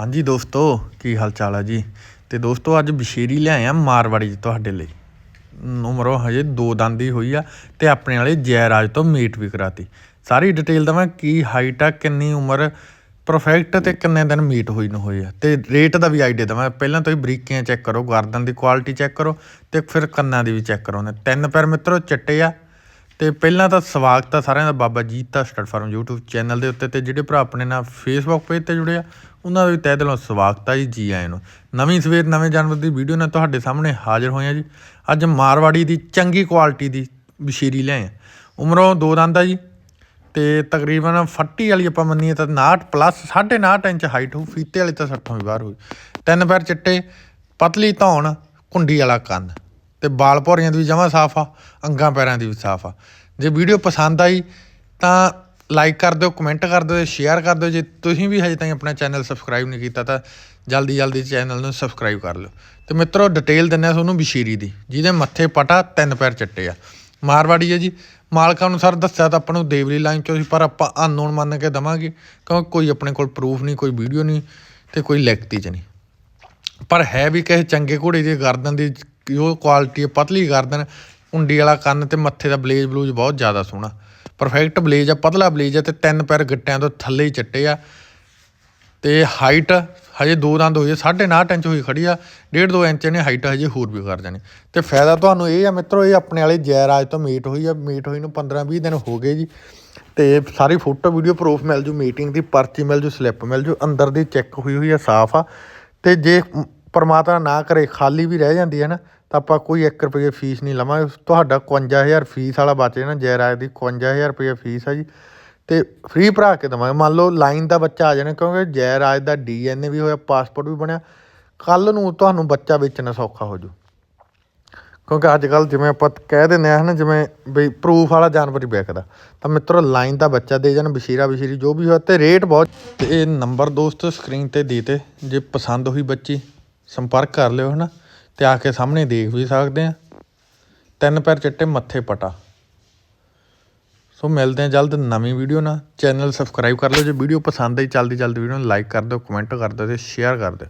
ਹਾਂਜੀ ਦੋਸਤੋ, ਕੀ ਹਾਲ ਚਾਲ ਹੈ ਜੀ? ਤੇ ਦੋਸਤੋ, ਅੱਜ ਬਸ਼ੇਰੀ ਲਿਆਏ ਆ ਮਾਰਵਾੜੀ 'ਚ ਤੁਹਾਡੇ ਲਈ। ਉਮਰੋਂ ਹਜੇ ਦੋ ਦੰਦ ਦੀ ਹੋਈ ਆ ਤੇ ਆਪਣੇ ਵਾਲੇ ਜੈਰਾਜ ਤੋਂ ਮੀਟ ਵੀ ਕਰਾਤੀ। ਸਾਰੀ ਡਿਟੇਲ ਦਵਾਂ ਕੀ ਹਾਈਟ ਆ, ਕਿੰਨੀ ਉਮਰ ਪਰਫੈਕਟ ਤੇ ਕਿੰਨੇ ਦਿਨ ਮੀਟ ਹੋਈ ਨੂੰ ਹੋਈ ਆ। ਤੇ ਰੇਟ ਦਾ ਵੀ ਆਈਡੀਆ ਦਵਾਂ। ਪਹਿਲਾਂ ਤੁਸੀਂ ਬਰੀਕੀਆਂ ਚੈੱਕ ਕਰੋ, ਗਰਦਨ ਦੀ ਕੁਆਲਿਟੀ ਚੈੱਕ ਕਰੋ ਤੇ ਫਿਰ ਕੰਨਾਂ ਦੀ ਵੀ ਚੈੱਕ ਕਰੋ ਨੇ ਤਿੰਨ ਪੈਰ ਮਿੱਤਰੋ, ਚਿੱਟੇ ਆ। ਤੇ ਪਹਿਲਾਂ ਤਾਂ ਸਵਾਗਤ ਆ ਸਾਰਿਆਂ ਦਾ ਬਾਬਾ ਜੀਤ ਦਾ ਸਟੱਡ ਫਾਰਮ YouTube ਚੈਨਲ ਦੇ ਉੱਤੇ ਤੇ ਜਿਹੜੇ ਭਰਾ ਆਪਣੇ ਨਾਲ Facebook ਪੇਜ ਤੇ ਜੁੜੇ ਆ, ਉਹਨਾਂ ਦਾ ਵੀ ਤਹਿ ਦਿਲੋਂ ਸਵਾਗਤ ਆ ਜੀ ਜੀ ਆਇਆਂ ਨੂੰ। ਨਵੀਂ ਸਵੇਰ, ਨਵੇਂ ਜਾਨਵਰ ਦੀ ਵੀਡੀਓ ਨਾਲ ਤੁਹਾਡੇ ਸਾਹਮਣੇ ਹਾਜ਼ਰ ਹੋਏ ਆ ਜੀ। ਅੱਜ ਮਾਰਵਾੜੀ ਦੀ ਚੰਗੀ ਕੁਆਲਿਟੀ ਦੀ ਬਸ਼ੀਰੀ ਲੈ ਆ। ਉਮਰੋਂ ਦੋ ਦੰਦ ਆ ਜੀ ਤੇ ਤਕਰੀਬਨ ਫੱਟੀ ਵਾਲੀ ਆਪਾਂ ਮੰਨੀਏ ਤਾਂ 59 ਪਲੱਸ 59 ਇੰਚ ਹਾਈਟ ਹੋ ਫੀਤੇ ਵਾਲੀ ਤਾਂ ਸੱਠੋਂ ਵੀ ਬਾਹਰ ਹੋਈ ਤਿੰਨ ਪੈਰ ਚਿੱਟੇ, ਪਤਲੀ ਧੌਣ, ਕੁੰਡੀ ਵਾਲਾ ਕੰਨ। ਤੇ ਬਾਲ ਭੌਰੀਆਂ ਦੀ ਵੀ ਜਮਾ ਸਾਫ਼ ਆ, ਅੰਗਾਂ ਪੈਰਾਂ ਦੀ ਵੀ ਸਾਫ਼ ਆ। ਜੇ ਵੀਡੀਓ ਪਸੰਦ ਆਈ, ਤਾਂ ਲਾਈਕ ਕਰ ਦਿਓ ਕਮੈਂਟ ਕਰ ਦਿਓ ਸ਼ੇਅਰ ਕਰ ਦਿਓ। ਜੇ ਤੁਸੀਂ ਵੀ ਹਜੇ ਤਾਈਂ ਆਪਣਾ ਚੈਨਲ ਸਬਸਕ੍ਰਾਈਬ ਨਹੀਂ ਕੀਤਾ, ਤਾਂ ਜਲਦੀ ਜਲਦੀ ਚੈਨਲ ਨੂੰ ਸਬਸਕ੍ਰਾਈਬ ਕਰ ਲਓ। ਤੇ ਮਿੱਤਰੋ ਡਿਟੇਲ ਦਿੰਨੇ ਆ ਤੁਹਾਨੂੰ ਬਸ਼ੀਰੀ ਦੀ, ਜਿਹਦੇ ਮੱਥੇ ਪਟਾ ਤਿੰਨ ਪੈਰ ਚੱਟੇ ਆ। ਮਾਰਵਾੜੀ ਹੈ ਜੀ, ਮਾਲਕਾਂ ਅਨੁਸਾਰ ਦੱਸਿਆ ਤਾਂ ਆਪਾਂ ਨੂੰ ਦੇਵਲੀ ਲਾਈਨ ਚੋਂ ਸੀ, ਪਰ ਆਪਾਂ ਅਨਨੋਨ ਮੰਨ ਕੇ ਦਵਾਂਗੇ, ਕਿਉਂਕਿ ਕੋਈ ਆਪਣੇ ਕੋਲ ਪ੍ਰੂਫ ਨਹੀਂ, ਕੋਈ ਵੀਡੀਓ ਨਹੀਂ ਤੇ ਕੋਈ ਲਿਖਤੀ ਚ ਨਹੀਂ। ਪਰ ਹੈ ਵੀ ਕਿਸੇ ਚੰਗੇ ਘੋੜੇ ਦੀ, ਗਰਦਨ ਦੀ ਕਿ ਉਹ ਕੁਆਲਿਟੀ ਪਤਲੀ ਕਰ ਦੇਣ ਉਂਡੀ ਵਾਲਾ ਕੰਨ ਤੇ ਮੱਥੇ ਦਾ ਬਲੇਜ ਬਲੂਜ ਬਹੁਤ ਜ਼ਿਆਦਾ ਸੋਹਣਾ। ਪਰਫੈਕਟ ਬਲੇਜ ਆ, ਪਤਲਾ ਬਲੇਜ ਆ ਤੇ ਤਿੰਨ ਪੈਰ ਗਿੱਟਿਆਂ ਤੋਂ ਥੱਲੇ ਹੀ ਚੱਟੇ ਆ। ਤੇ ਹਾਈਟ ਹਜੇ ਦੋ ਦੰਦ ਹੋਈ ਆ 9.5 ਇੰਚ ਹੋਈ ਖੜੀ ਆ 1.5 2 ਇੰਚ ਨੇ ਹਾਈਟ ਹਜੇ ਹੋਰ ਵੀ ਕਰ ਜਾਣੀ। ਤੇ ਫਾਇਦਾ ਤੁਹਾਨੂੰ ਇਹ ਆ ਮਿੱਤਰੋ, ਇਹ ਆਪਣੇ ਵਾਲੇ ਜੈਰਾਜ ਤੋਂ ਮੀਟ ਹੋਈ ਆ ਮੀਟ ਹੋਈ ਨੂੰ 15 20 ਦਿਨ ਹੋ ਗਏ ਜੀ। ਤੇ ਸਾਰੀ ਫੋਟੋ ਵੀਡੀਓ ਪ੍ਰੂਫ ਮਿਲ ਜੂ ਮੀਟਿੰਗ ਦੀ ਪਰਚੀ ਮਿਲ ਜੂ ਸਲਿੱਪ ਮਿਲ ਜੂ, ਅੰਦਰ ਦੀ ਚੈੱਕ ਹੋਈ ਹੋਈ ਆ, ਸਾਫ਼ ਆ। ਤੇ ਜੇ ਪਰਮਾਤਮਾ ਨਾ ਕਰੇ, ਖਾਲੀ ਵੀ ਰਹਿ ਜਾਂਦੀ ਹੈ ਨਾ, ਤਾਂ ਆਪਾਂ ਕੋਈ 1 ਰੁਪਏ ਫੀਸ ਨਹੀਂ ਲਵਾਂਗੇ। ਤੁਹਾਡਾ 51000 ਫੀਸ ਵਾਲਾ ਬਚ ਜਾਣਾ ਜੈਰਾਜ ਦੀ 51000 ਰੁਪਏ ਫੀਸ ਹੈ ਜੀ। ਤੇ ਫ੍ਰੀ ਭਰਾ ਕੇ ਦਵਾਂਗੇ ਮੰਨ ਲਓ ਲਾਈਨ ਦਾ ਬੱਚਾ ਆ ਜਾਣਾ, ਕਿਉਂਕਿ ਜੈਰਾਜ ਦਾ ਡੀਐਨਏ ਵੀ ਹੋਇਆ ਪਾਸਪੋਰਟ ਵੀ ਬਣਿਆ। ਕੱਲ ਨੂੰ ਤੁਹਾਨੂੰ ਬੱਚਾ ਵੇਚਣਾ ਸੌਖਾ ਹੋ ਜੂ ਕਿਉਂਕਿ ਅੱਜ ਕੱਲ ਜਿਵੇਂ ਆਪਾਂ ਕਹਿ ਦਿੰਦੇ ਆ ਨਾ ਜਿਵੇਂ ਬਈ ਪ੍ਰੂਫ ਵਾਲਾ ਜਾਨਵਰ ਹੀ ਵਿਕਦਾ ਤਾਂ ਮਿੱਤਰੋ ਲਾਈਨ ਦਾ ਬੱਚਾ ਦੇ ਜਾਣ, ਬਸ਼ੀਰਾ ਬਸ਼ੀਰੀ ਜੋ ਵੀ ਹੋਇਆ, ਤੇ ਰੇਟ ਬਹੁਤ। ਤੇ ਇਹ ਨੰਬਰ ਦੋਸਤ ਸਕਰੀਨ ਤੇ ਦੇ ਤੇ, ਜੇ ਪਸੰਦ ਹੋਈ ਬੱਚੀ ਸੰਪਰਕ ਕਰ ਲਿਓ, ਹਨਾ? ਤੇ ਆ ਕੇ ਸਾਹਮਣੇ ਦੇਖ ਵੀ ਸਕਦੇ ਆ। ਤਿੰਨ ਪੈਰ ਚਿੱਟੇ, ਮੱਥੇ ਪਟਾ। ਸੋ ਮਿਲਦੇ ਆ ਜਲਦ ਨਵੀਂ ਵੀਡੀਓ ਨਾਲ। ਚੈਨਲ ਸਬਸਕ੍ਰਾਈਬ ਕਰ ਲਓ। ਜੇ ਵੀਡੀਓ ਪਸੰਦ ਆਈ ਜਲਦੀ ਜਲਦੀ ਵੀਡੀਓ ਨੂੰ ਲਾਈਕ ਕਰ ਦਿਓ, ਕਮੈਂਟ ਕਰ ਦਿਓ ਤੇ ਸ਼ੇਅਰ ਕਰ ਦਿਓ।